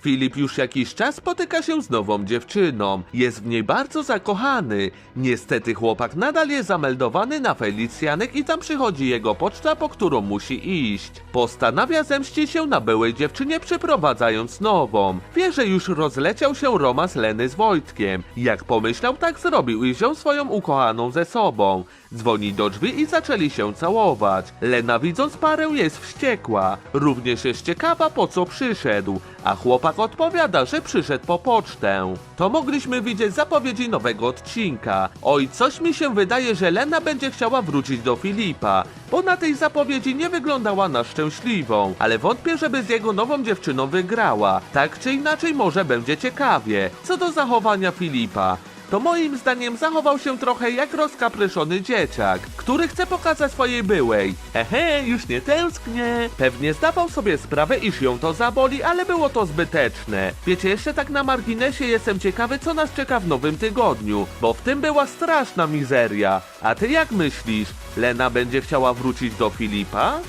Filip już jakiś czas spotyka się z nową dziewczyną. Jest w niej bardzo zakochany. Niestety chłopak nadal jest zameldowany na Felicjanek i tam przychodzi jego poczta, po którą musi iść. Postanawia zemścić się na byłej dziewczynie, przyprowadzając nową. Wie, że już rozleciał się romans Leny z Wojtkiem. Jak pomyślał, tak zrobił i wziął swoją ukochaną ze sobą. Dzwoni do drzwi i zaczęli się całować. Lena widząc parę jest wściekła. Również jest ciekawa po co przyszedł, a chłopak odpowiada, że przyszedł po pocztę. To mogliśmy widzieć zapowiedzi nowego odcinka. Oj, coś mi się wydaje, że Lena będzie chciała wrócić do Filipa, bo na tej zapowiedzi nie wyglądała na szczęśliwą, ale wątpię, żeby z jego nową dziewczyną wygrała. Tak czy inaczej może będzie ciekawie. Co do zachowania Filipa, to moim zdaniem zachował się trochę jak rozkapryszony dzieciak, który chce pokazać swojej byłej. Ehe, już nie tęsknię. Pewnie zdawał sobie sprawę, iż ją to zaboli, ale było to zbyteczne. Wiecie, jeszcze tak na marginesie jestem ciekawy, co nas czeka w nowym tygodniu, bo w tym była straszna mizeria. A ty jak myślisz? Lena będzie chciała wrócić do Filipa?